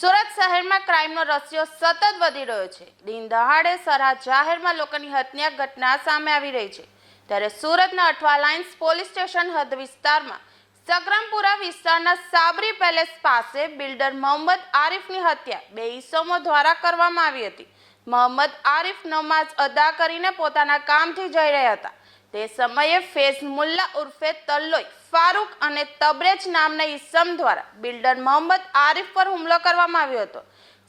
શહેરમાં ક્રાઇમનો રસ્યો સતત વધી રહ્યો છે. દિન દહાડે સરહદ જાહેરમાં લોકોની હત્યા ઘટના સામે આવી રહી છે. ત્યારે સુરતના અઠવા લાઇન્સ પોલીસ સ્ટેશન હદ વિસ્તારમાં સગ્રમપુરા વિસ્તારના સાબરી પેલેસ પાસે બિલ્ડર મોહમ્મદ આરિફની હત્યા બે ઈસમો દ્વારા કરવામાં આવી હતી. મોહમ્મદ આરિફ નમાઝ અદા કરીને પોતાના કામથી જઈ રહ્યા હતા. તે સમયે ફેઝ મુલ્લા ઉર્ફે તલ્લોઈ ફારૂક અને તબરેજ નામના ઈસમ દ્વારા બિલ્ડર મોહમ્મદ આરિફ પર હુમલો કરવામાં આવ્યો હતો.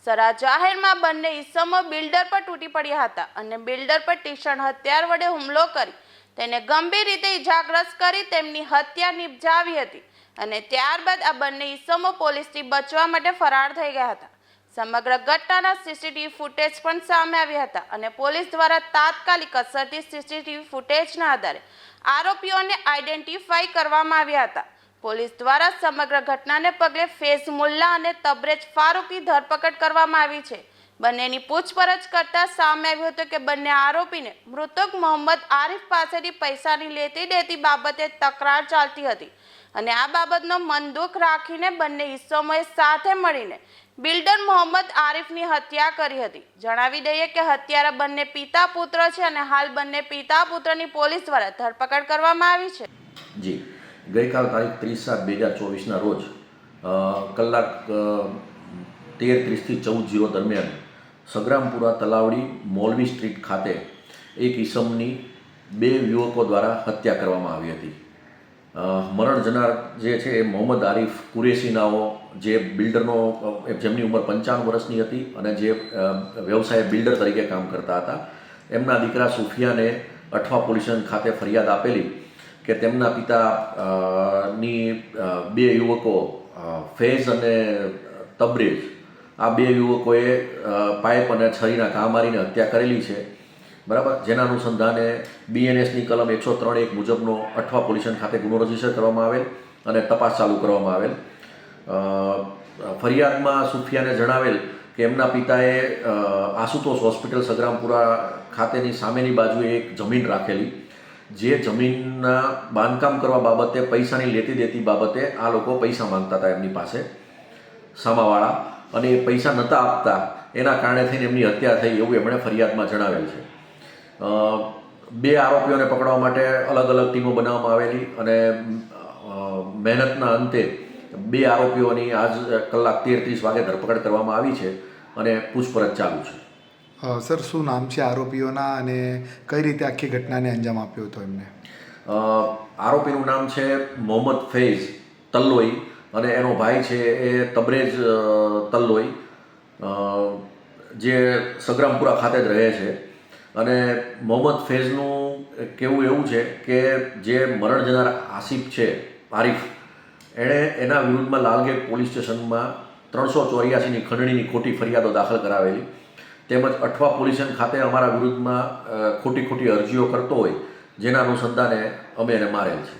સરા જાહેરમાં બંને ઈસમો બિલ્ડર પર તૂટી પડ્યા હતા અને બિલ્ડર પર તીક્ષ્ણ હથિયાર વડે હુમલો કરી તેને ગંભીર રીતે ઇજાગ્રસ્ત કરી તેમની હત્યા નિપજાવી હતી અને ત્યારબાદ આ બંને ઈસમો પોલીસથી બચવા માટે ફરાર થઈ ગયા હતા. સમગ્ર ઘટનાના સીસીટીવી ફૂટેજ પણ સામે આવ્યા હતા અને પોલીસ દ્વારા તાત્કાલિક અસરથી સીસીટીવી ફૂટેજના આધારે આરોપીઓને આઈડેન્ટિફાઈ કરવામાં આવ્યા હતા. પોલીસ દ્વારા સમગ્ર ઘટનાને પગલે ફેઝ મુલ્લા અને તબરેજ ફારૂકી ધરપકડ કરવામાં આવી છે. બંનેની પૂછપરછ કરતા સામે આવ્યું હતું કે બંને આરોપીને મૃતક મોહમ્મદ આરિફ પાસેથી પૈસાની લેતી દેતી બાબતે તકરાર ચાલતી હતી. અને આ બાબતનો મન દુઃખ રાખીને બંને હિસ્સોમાં સાથે મળીને બિલ્ડર મોહમ્મદ આરિફની હત્યા કરી હતી. જણાવી દઈએ કે હત્યારા બંને પિતા પુત્ર છે અને હાલ બંને પિતા પુત્રની પોલીસ દ્વારા ધરપકડ કરવામાં આવી છે. જી. ગઈકાલ તારીખ ત્રીસ સાત બે હજાર ચોવીસના રોજ કલાક તેર ત્રીસથી ચૌદ જીરો દરમિયાન સગ્રામપુરા તલાવડી મોલવી સ્ટ્રીટ ખાતે એક ઈસમની બે યુવકો દ્વારા હત્યા કરવામાં આવી હતી. મરણ જનાર જે છે એ મોહમ્મદ આરિફ કુરેશીનાઓ જે બિલ્ડરનો જેમની ઉંમર પંચાવન વર્ષની હતી અને જે વ્યવસાય બિલ્ડર તરીકે કામ કરતા હતા. એમના દીકરા સુફિયાને અઠવા પોલીસ ખાતે ફરિયાદ આપેલી કે તેમના પિતા ની બે યુવકો ફેઝ અને તબરેજ આ બે યુવકોએ પાઇપ અને છરીના ઘા મારીને હત્યા કરેલી છે. બરાબર? જેના અનુસંધાને બીએનએસની કલમ એકસો ત્રણ એક મુજબનો અઠવા પોલીસ ખાતે ગુનો રજિસ્ટર કરવામાં આવેલ અને તપાસ ચાલુ કરવામાં આવેલ. ફરિયાદમાં સુફિયાને જણાવેલ કે એમના પિતાએ આશુતોષ હોસ્પિટલ સગ્રામપુરા ખાતેની સામેની બાજુએ એક જમીન રાખેલી. જે જમીનના બાંધકામ કરવા બાબતે પૈસાની લેતી દેતી બાબતે આ લોકો પૈસા માંગતા હતા એમની પાસે. સામાવાળા. અને એ પૈસા નહોતા આપતા એના કારણે થઈને એમની હત્યા થઈ એવું એમણે ફરિયાદમાં જણાવેલ છે. બે આરોપીઓને પકડવા માટે અલગ અલગ ટીમો બનાવવામાં આવેલી અને મહેનતના અંતે બે આરોપીઓની આજ કલાક તેર ત્રીસ વાગે ધરપકડ કરવામાં આવી છે અને પૂછપરછ ચાલુ છે. સર શું નામ છે આરોપીઓના અને કઈ રીતે આખી ઘટનાને અંજામ આપ્યો હતો એમને? આરોપીનું નામ છે મોહમ્મદ ફૈઝ તલ્લોઈ. અને એનો ભાઈ છે એ તબરેજ તલ્લોઈ જે સગ્રામપુરા ખાતે જ રહે છે. અને મોહમ્મદ ફૈઝનું કહેવું એવું છે કે જે મરણ જનાર આસિફ છે, આરિફ, એણે એના વિરુદ્ધમાં લાલગેટ પોલીસ સ્ટેશનમાં ત્રણસો ચોર્યાસીની ખંડણીની ખોટી ફરિયાદો દાખલ કરાવેલી. તેમજ અઠવા પોલીસ ખાતે અમારા વિરુદ્ધમાં ખોટી ખોટી અરજીઓ કરતો હોય, જેના અનુસંધાને અમે એને મારેલ છે.